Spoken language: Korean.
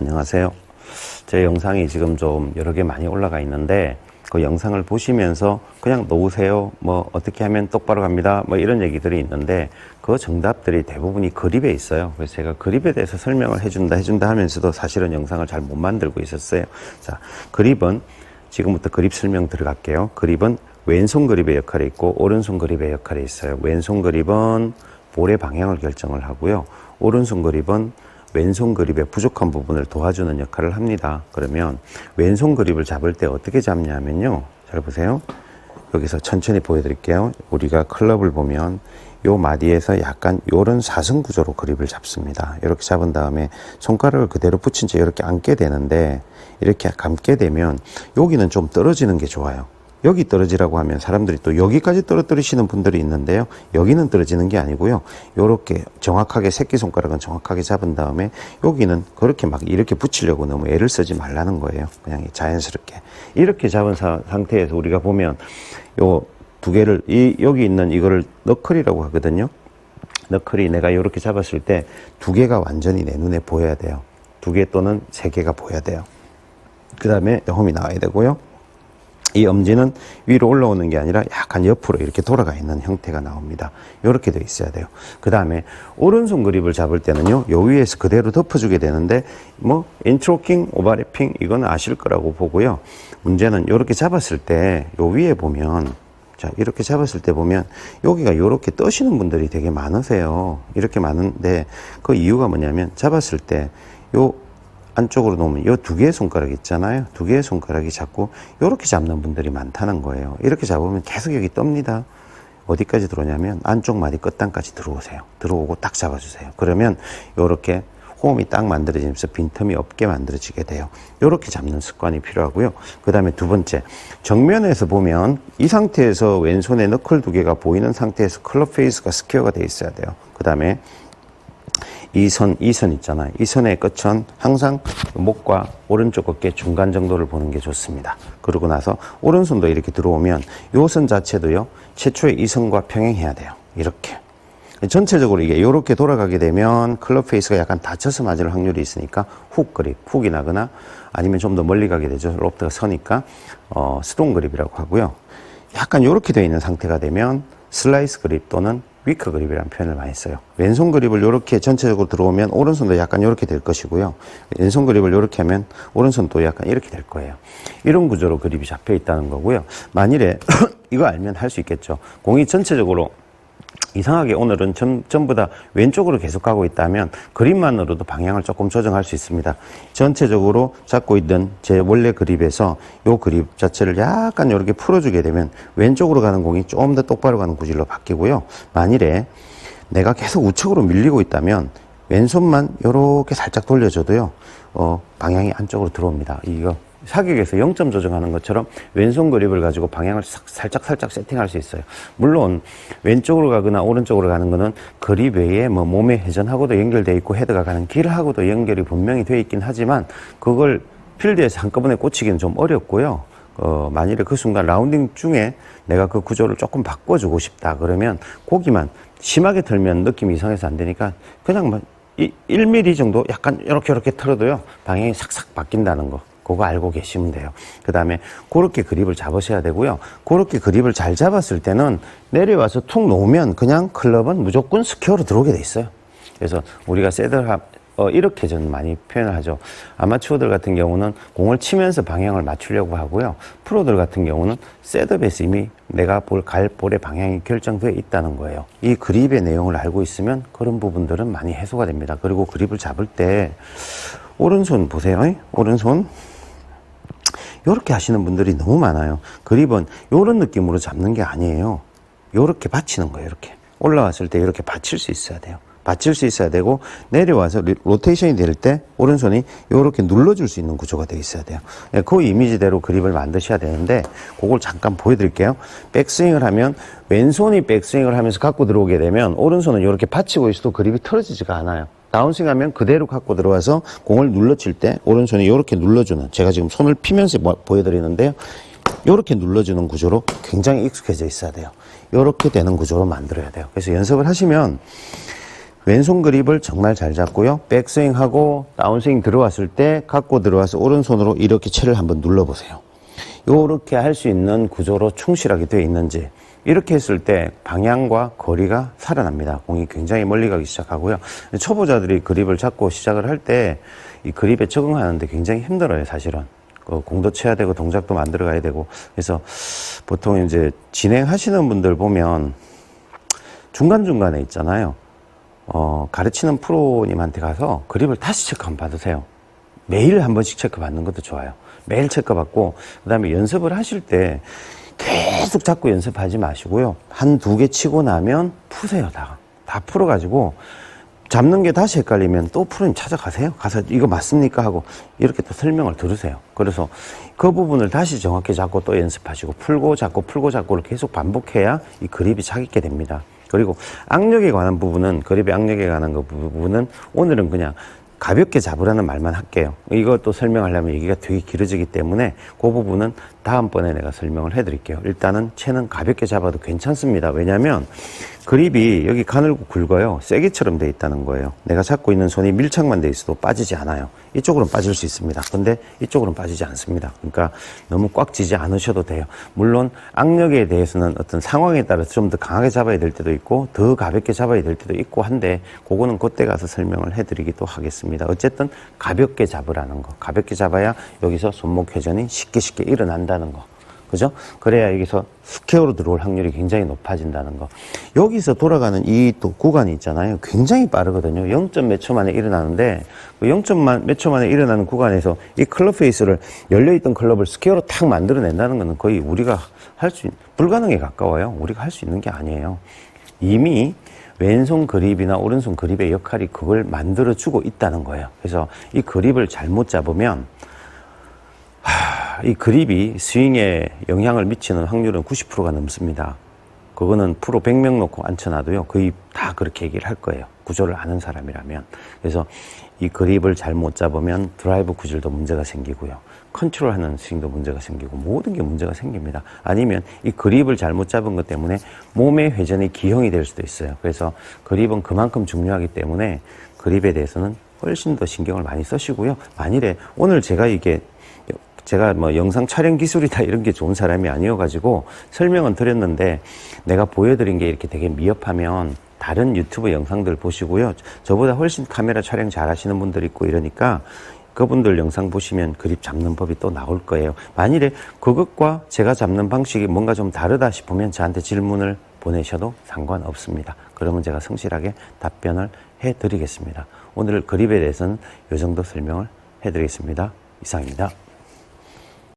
안녕하세요. 제 영상이 지금 좀 여러 개 많이 올라가 있는데 그 영상을 보시면서 그냥 놓으세요. 뭐 어떻게 하면 똑바로 갑니다. 뭐 이런 얘기들이 있는데 그 정답들이 대부분이 그립에 있어요. 그래서 제가 그립에 대해서 설명을 해준다 해준다 하면서도 사실은 영상을 잘 못 만들고 있었어요. 자, 그립은 지금부터 그립 설명 들어갈게요. 그립은 왼손 그립의 역할이 있고 오른손 그립의 역할이 있어요. 왼손 그립은 볼의 방향을 결정을 하고요. 오른손 그립은 왼손 그립의 부족한 부분을 도와주는 역할을 합니다. 그러면 왼손 그립을 잡을 때 어떻게 잡냐면요. 잘 보세요. 여기서 천천히 보여드릴게요. 우리가 클럽을 보면 요 마디에서 약간 요런 사선 구조로 그립을 잡습니다. 이렇게 잡은 다음에 손가락을 그대로 붙인 채 이렇게 앉게 되는데 이렇게 감게 되면 여기는 좀 떨어지는 게 좋아요. 여기 떨어지라고 하면 사람들이 또 여기까지 떨어뜨리시는 분들이 있는데요. 여기는 떨어지는 게 아니고요. 요렇게 정확하게 새끼손가락은 정확하게 잡은 다음에 여기는 그렇게 막 이렇게 붙이려고 너무 애를 쓰지 말라는 거예요. 그냥 자연스럽게. 이렇게 잡은 사- 상태에서 우리가 보면 요 두 개를 이 여기 있는 이거를 너클이라고 하거든요. 너클이 내가 이렇게 잡았을 때 두 개가 완전히 내 눈에 보여야 돼요. 두 개 또는 세 개가 보여야 돼요. 그 다음에 홈이 나와야 되고요. 이 엄지는 위로 올라오는 게 아니라 약간 옆으로 이렇게 돌아가 있는 형태가 나옵니다. 이렇게 되어 있어야 돼요. 그 다음에 오른손 그립을 잡을 때는요, 요 위에서 그대로 덮어주게 되는데, 뭐, 인트로킹, 오버래핑, 이건 아실 거라고 보고요. 문제는 이렇게 잡았을 때, 요 위에 보면, 자, 이렇게 잡았을 때 보면, 여기가 이렇게 떠시는 분들이 되게 많으세요. 이렇게 많은데, 그 이유가 뭐냐면, 잡았을 때, 요 안쪽으로 놓으면 이 두 개의 손가락 있잖아요. 두 개의 손가락이 자꾸 이렇게 잡는 분들이 많다는 거예요. 이렇게 잡으면 계속 여기 떱니다. 어디까지 들어오냐면 안쪽 마디 끝단까지 들어오세요. 들어오고 딱 잡아주세요. 그러면 이렇게 호흡이 딱 만들어지면서 빈틈이 없게 만들어지게 돼요. 이렇게 잡는 습관이 필요하고요. 그 다음에 두 번째, 정면에서 보면 이 상태에서 왼손에 너클 두 개가 보이는 상태에서 클럽 페이스가 스퀘어가 돼 있어야 돼요. 그 다음에 이 선, 이 선 있잖아요. 이 선의 끝은 항상 목과 오른쪽 어깨 중간 정도를 보는 게 좋습니다. 그러고 나서 오른손도 이렇게 들어오면 요선 자체도요, 최초의 이 선과 평행해야 돼요. 이렇게. 전체적으로 이게 이렇게 돌아가게 되면 클럽 페이스가 약간 닫혀서 맞을 확률이 있으니까 훅 그립, 훅이 나거나 아니면 좀 더 멀리 가게 되죠. 로프트가 서니까, 어, 스톤 그립이라고 하고요. 약간 이렇게 되어 있는 상태가 되면 슬라이스 그립 또는 위크 그립이라는 표현을 많이 써요. 왼손 그립을 이렇게 전체적으로 들어오면 오른손도 약간 이렇게 될 것이고요. 왼손 그립을 이렇게 하면 오른손도 약간 이렇게 될 거예요. 이런 구조로 그립이 잡혀 있다는 거고요. 만일에 이거 알면 할 수 있겠죠. 공이 전체적으로 이상하게 오늘은 전, 전부 다 왼쪽으로 계속 가고 있다면 그립만으로도 방향을 조금 조정할 수 있습니다. 전체적으로 잡고 있던 제 원래 그립에서 요 그립 자체를 약간 이렇게 풀어주게 되면 왼쪽으로 가는 공이 좀더 똑바로 가는 구질로 바뀌고요. 만일에 내가 계속 우측으로 밀리고 있다면 왼손만 이렇게 살짝 돌려줘도요, 어, 방향이 안쪽으로 들어옵니다. 이거 사격에서 0점 조정하는 것처럼 왼손 그립을 가지고 방향을 싹- 살짝 살짝 세팅할 수 있어요. 물론 왼쪽으로 가거나 오른쪽으로 가는 거는 그립 외에 뭐 몸의 회전하고도 연결되어 있고 헤드가 가는 길하고도 연결이 분명히 되어 있긴 하지만 그걸 필드에서 한꺼번에 꽂히기는 좀 어렵고요. 어, 만일에 그 순간 라운딩 중에 내가 그 구조를 조금 바꿔주고 싶다 그러면 고기만 심하게 털면 느낌이 이상해서 안 되니까 그냥 뭐이 1mm 정도 약간 이렇게 이렇게 털어도요 방향이 싹싹 바뀐다는 거 그거 알고 계시면 돼요 그 다음에 그렇게 그립을 잡으셔야 되고요 그렇게 그립을 잘 잡았을 때는 내려와서 툭 놓으면 그냥 클럽은 무조건 스퀘어로 들어오게 돼 있어요 그래서 우리가 세드합 어, 이렇게 저는 많이 표현을 하죠. 아마추어들 같은 경우는 공을 치면서 방향을 맞추려고 하고요. 프로들 같은 경우는 셋업에서 이미 내가 볼, 갈 볼의 방향이 결정되어 있다는 거예요. 이 그립의 내용을 알고 있으면 그런 부분들은 많이 해소가 됩니다. 그리고 그립을 잡을 때 오른손 보세요. 오른손. 이렇게 하시는 분들이 너무 많아요. 그립은 이런 느낌으로 잡는 게 아니에요. 이렇게 받치는 거예요. 이렇게 올라왔을 때 이렇게 받칠 수 있어야 돼요. 받칠 수 있어야 되고 내려와서 리- 로테이션이 될 때 오른손이 이렇게 눌러줄 수 있는 구조가 되어 있어야 돼요. 예, 그 이미지대로 그립을 만드셔야 되는데 그걸 잠깐 보여드릴게요. 백스윙을 하면 왼손이 백스윙을 하면서 갖고 들어오게 되면 오른손은 이렇게 받치고 있어도 그립이 틀어지지가 않아요. 다운스윙 하면 그대로 갖고 들어와서 공을 눌러칠 때 오른손이 이렇게 눌러주는 제가 지금 손을 피면서 뭐- 보여드리는데요. 이렇게 눌러주는 구조로 굉장히 익숙해져 있어야 돼요. 이렇게 되는 구조로 만들어야 돼요. 그래서 연습을 하시면 왼손 그립을 정말 잘 잡고요. 백스윙하고 다운스윙 들어왔을 때 갖고 들어와서 오른손으로 이렇게 채를 한번 눌러보세요. 요렇게 할 수 있는 구조로 충실하게 되어 있는지 이렇게 했을 때 방향과 거리가 살아납니다. 공이 굉장히 멀리 가기 시작하고요. 초보자들이 그립을 잡고 시작을 할 때 이 그립에 적응하는데 굉장히 힘들어요, 사실은. 그 공도 쳐야 되고 동작도 만들어 가야 되고 그래서 보통 이제 진행하시는 분들 보면 중간중간에 있잖아요. 어, 가르치는 프로님한테 가서 그립을 다시 체크 한번 받으세요. 매일 한 번씩 체크 받는 것도 좋아요. 매일 체크 받고, 그 다음에 연습을 하실 때 계속 잡고 연습하지 마시고요. 한 두 개 치고 나면 푸세요, 다. 다 풀어가지고, 잡는 게 다시 헷갈리면 또 프로님 찾아가세요. 가서 이거 맞습니까? 하고 이렇게 또 설명을 들으세요. 그래서 그 부분을 다시 정확히 잡고 또 연습하시고 풀고 잡고 풀고 잡고를 계속 반복해야 이 그립이 차있게 됩니다. 그리고 악력에 관한 부분은 그립의 악력에 관한 그 부분은 오늘은 그냥 가볍게 잡으라는 말만 할게요. 이것도 설명하려면 얘기가 되게 길어지기 때문에 그 부분은 다음번에 내가 설명을 해드릴게요. 일단은 채는 가볍게 잡아도 괜찮습니다. 왜냐하면 그립이 여기 가늘고 굵어요. 쐐기처럼 돼 있다는 거예요. 내가 잡고 있는 손이 밀착만 돼 있어도 빠지지 않아요. 이쪽으로는 빠질 수 있습니다. 근데 이쪽으로는 빠지지 않습니다. 그러니까 너무 꽉 쥐지 않으셔도 돼요. 물론 악력에 대해서는 어떤 상황에 따라서 좀 더 강하게 잡아야 될 때도 있고 더 가볍게 잡아야 될 때도 있고 한데 그거는 그때 가서 설명을 해드리기도 하겠습니다. 어쨌든 가볍게 잡으라는 거. 가볍게 잡아야 여기서 손목 회전이 쉽게 쉽게 일어난다는 거. 그죠? 그래야 여기서 스퀘어로 들어올 확률이 굉장히 높아진다는 거. 여기서 돌아가는 이 또 구간이 있잖아요. 굉장히 빠르거든요. 0. 몇초 만에 일어나는데 그 0. 몇초 만에 일어나는 구간에서 이 클럽 페이스를 열려있던 클럽을 스퀘어로 탁 만들어낸다는 것은 거의 우리가 할 수, 불가능에 가까워요. 우리가 할 수 있는 게 아니에요. 이미 왼손 그립이나 오른손 그립의 역할이 그걸 만들어주고 있다는 거예요. 그래서 이 그립을 잘못 잡으면 이 그립이 스윙에 영향을 미치는 확률은 90%가 넘습니다. 그거는 프로 100명 놓고 앉혀놔도요, 거의 다 그렇게 얘기를 할 거예요. 구조를 아는 사람이라면. 그래서 이 그립을 잘 못 잡으면 드라이브 구질도 문제가 생기고요. 컨트롤 하는 스윙도 문제가 생기고 모든 게 문제가 생깁니다. 아니면 이 그립을 잘못 잡은 것 때문에 몸의 회전이 기형이 될 수도 있어요. 그래서 그립은 그만큼 중요하기 때문에 그립에 대해서는 훨씬 더 신경을 많이 쓰시고요. 만일에 오늘 제가 이게 제가 뭐 영상 촬영 기술이다 이런 게 좋은 사람이 아니어가지고 설명은 드렸는데 내가 보여드린 게 이렇게 되게 미흡하면 다른 유튜브 영상들 보시고요. 저보다 훨씬 카메라 촬영 잘 하시는 분들 있고 이러니까 그분들 영상 보시면 그립 잡는 법이 또 나올 거예요. 만일에 그것과 제가 잡는 방식이 뭔가 좀 다르다 싶으면 저한테 질문을 보내셔도 상관없습니다. 그러면 제가 성실하게 답변을 해드리겠습니다. 오늘 그립에 대해서는 이 정도 설명을 해드리겠습니다. 이상입니다.